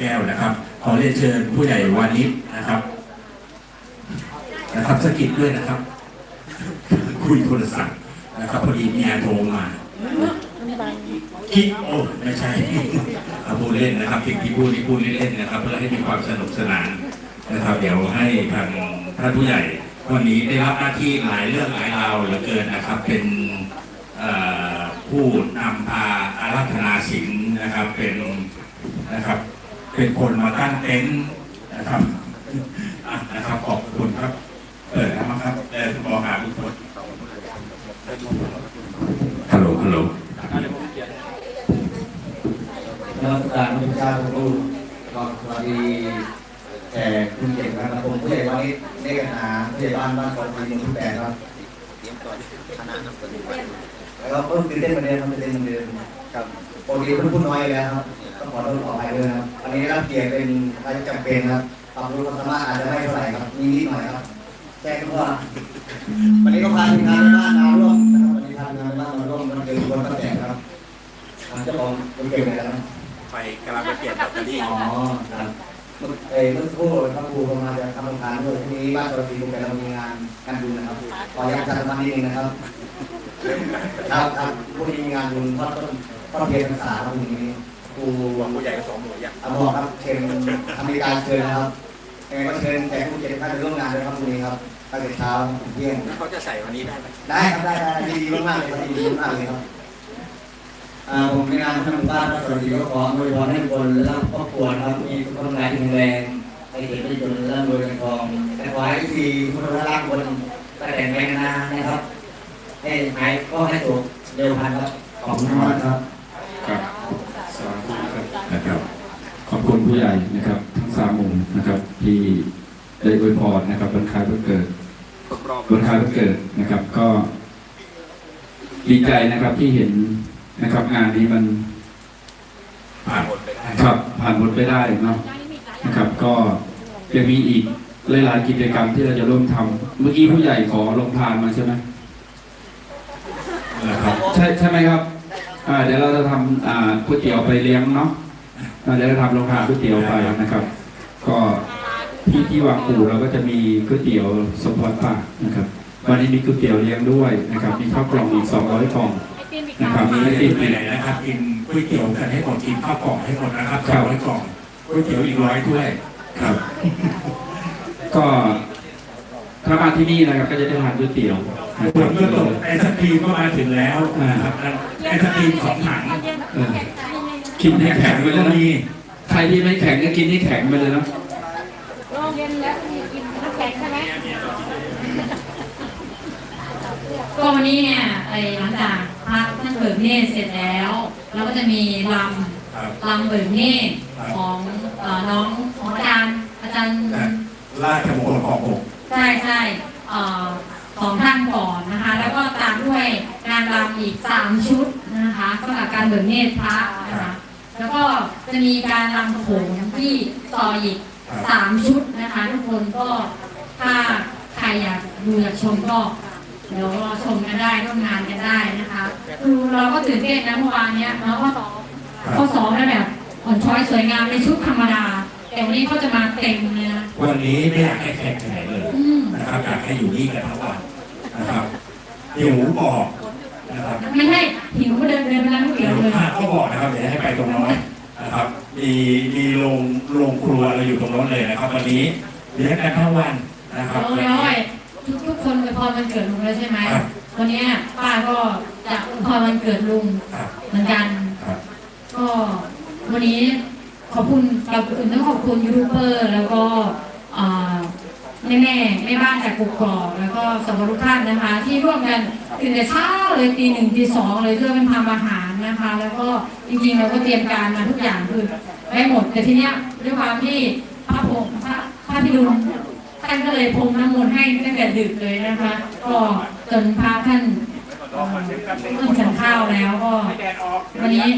แก้วนะครับ ขอเรียนเชิญผู้ใหญ่วานิชนะครับ นะครับสกิดด้วยนะครับ คุยโทรศัพท์นะครับพอดีเมียโทรมาคิดโอ้ไม่ใช่เอาพูดเล่นนะครับสิ่งที่พูดที่พูดเล่นๆนะครับ เพื่อให้มีความสนุกสนานนะครับ เดี๋ยวให้ทางท่านผู้ใหญ่ วันนี้ได้รับหน้าที่หลายเรื่องหลายราวเหลือเกินนะครับ เป็นผู้นำพาอารัธนาศิลป์นะครับเป็นนะครับ เป็นคนมาตั้งเต็นท์นะครับอะนะครับขอบคุณครับเปิดแล้วมั้งครับเออคุณบอกหาทุกคนฮัลโหลฮัลโหลนมัสการพระเจ้าทุกรูปก็สวัสดีแขกคุณเก่งนะครับผมผู้ใหญ่วันนี้ได้กันหาผู้ใหญ่บ้านบ้านคนมีทุกแต่ครับ แล้วก็เพิ่มตื่นเต้นเหมือนเดิมครับตื่นเต้นเหมือนเดิมครับปกติเพิ่งพูดน้อยแล้วครับต้องขอโทษขออภัยด้วยนะครับวันนี้ได้รับเกียรติเป็นรายจำเป็นครับความรู้ความสามารถอาจจะไม่เท่าไหร่ครับมีนิดหน่อยครับแจ้งก็ว่า วันนี้ก็พาทีมงานในบ้านมาร่วมนะครับวันนี้พาทีมงานในบ้านมาร่วมมันเกิดคนตั้งแต่ครับเจ้าของคนเก่งเลยนะครับไปกำลังไปเปลี่ยนแบตเตอรี่อ๋อครับเมื่อเอ่อเมื่อสักครู่พระครูเข้ามาจะทำโครงการด้วยที่นี้บ้านปกติผมแต่เรามีงานการบุญนะครับขออนุญาตจัดมานิดนึงนะครับ ครับครับพรุ่งนี้มีงานบุญทอดต้นทอดเทียนพรรษาครับพรุ่งนี้ครูผู้ใหญ่ก็สองหน่วยอย่างอาบอกครับเชิญอเมริกาเชิญนะครับยังไงก็เชิญแต่ผู้เจ็บท่านไปร่วมงานด้วยครับพรุ่งนี้ครับตั้งแต่เช้าถึงเที่ยงเขาจะใส่วันนี้ได้ไหมได้ครับได้ได้ดีดีมากๆเลยครับดีมากๆเลยครับอ่าผมในนามท่านบ้านพระสวัสดีก็ขออวยพรให้ทุกคนและครอบครัวนะครับมีสุขภาพร่างกายที่แข็งแรงให้เกิดประโยชน์และร่ำรวยเงินทองแต่ขอให้ทีคุณพระร่างคนตั้งแต่แรงนานนะครับ ให้หายก็ให้ถูกเร็วพันครับขอบคุณมากครับครับสาธุครับนะครับ ขอบคุณผู้ใหญ่นะครับทั้งสามหมู่นะครับ ที่ได้อวยพรนะครับวันคล้ายวันเกิดวันคล้ายวันเกิดนะครับ ก็ดีใจนะครับที่เห็นนะครับงานนี้มันผ่านหมดไปได้ครับผ่านพ้นไปได้เนาะนะครับ ก็ยังมีอีกหลายๆกิจกรรมที่เราจะร่วมทำเมื่อกี้ผู้ใหญ่ขอลงทานมาใช่ไหม นะครับใช่ใช่ไหมครับอ่าเดี๋ยวเราจะทำอ่าก๋วยเตี๋ยวไปเลี้ยงเนาะอ่าเดี๋ยวเราทำโรงทานก๋วยเตี๋ยวไปนะครับ ก็ที่ที่วางปู่เราก็จะมีก๋วยเตี๋ยวสมพรปากนะครับ วันนี้มีก๋วยเตี๋ยวเลี้ยงด้วยนะครับ มีข้าวกล่องอีก200กล่องนะครับมีมีไอไอติติมมไปอีกไหนนะครับ กินก๋วยเตี๋ยวกันให้หมดกินข้าวกล่องให้หมดนะครับสองร้อยกล่องก๋วยเตี๋ยวอีกร้อยถ้วยครับ ก็ถ้ามาที่นี่นะครับก็จะได้ทานก๋วยเตี๋ยวนะ ผครัมบก็ตกไอศครีมก็มาถึงแล้วนะครับไอศครีมสองถังเออกินให้แข็งไปเลยก็นะมีใครที่ไม่แข็งก็กินให้แข็งไปเลยเนาะโรงเรียนแล้วมีกินน้ำแข็งใช่ไหมก็วันนี้เนี่ยไอ้หลังจากพระท่านเบิกเนตรเสร็จแล้วเราก็จะมีลครับำลำเบิกเนตรของเอ่อน้องของอาจารย์อาจารย์ราชมงคลของผมใช่ใช่ เอ่อสองท่านก่อนนะคะ แล้วก็ตามด้วยนางรำอีกสามชุดนะคะสำหรับการเบิกเนตรพระนะคะแล้วก็จะมีการรำโขงที่ต่ออีกสามชุดนะคะ ทุกคนก็ถ้าใครอยากดูอยากชมก็เดี๋ยวรอชมกันได้ร่วมงานกันได้นะคะคือเราก็ตื่นเต้นนะเมื่อวานเนี้ยเนาะข้อสองข้อสองแล้วแบบอ่อนช้อยสวยงามในชุดธรรมดา แต่วันนี้เขาจะมาเต็มเลยนะวันนี้ไม่อยากให้แขกไปไหนเลยอืมนะครับอยากให้อยู่นี่กันทั้งวัน นะครับหิวบอกนะครับไม่ใช่หิวก็เดินเดินไปร้านก๋วยหิเตี๋ยววเลยข้าวก็บอกนะครับเดี๋ยวให้ไปตรงโน้นนะครับมีมีโรงโรงครัวเราอยู่ตรงโน้นเลยนะครับ วันนี้เลี้ยงกันทั้งวันนะครับโอ้ยโอ้ยทุกทุกคนอวยพรวันเกิดลุงแล้วใช่ไหมครับวันเนี้ยป้าก็จะอวยพรวันเกิดลุงครับเหมือนกันครับก็วันนี้ขอบคุณเราอื่นต้องขอบคุณยูทูบเบอร์แล้วก็อ่า แม่แม่แม่บ้านจากกุกกอกแล้วก็สำหรับทุกท่านนะคะ ที่ร่วมกันตื่นแต่เช้าเลยตีหนึ่งตีสองเลยเพื่อเป็นทำอาหารนะคะ แล้วก็จริงๆเราก็เตรียมการมาทุกอย่างคือได้หมด แต่ทีเนี้ยด้วยความที่พระพงพระพระพิรุณท่านก็เลยพรมน้ำมนต์ให้ตั้งแต่ดึกเลยนะคะ ก็จนพระท่านเอ่อขึ้นฉันข้าวแล้วก็วันนี้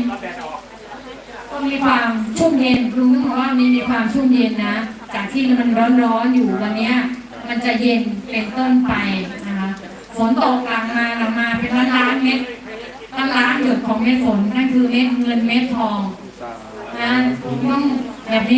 ก็มีความชุ่มเย็นลุงต้องบอกว่าวันนี้มีความชุ่มเย็นนะ จากที่มันร้อนๆอยู่วันเนี้ยมันจะเย็นเป็นต้นไปนะคะฝนตกหลังมาหลังมาเป็นล้านล้านๆเม็ดล้านล้านๆหยดของเม็ดฝนนั่นคือเม็ดเงินเม็ดทองนะต้องแบบนี้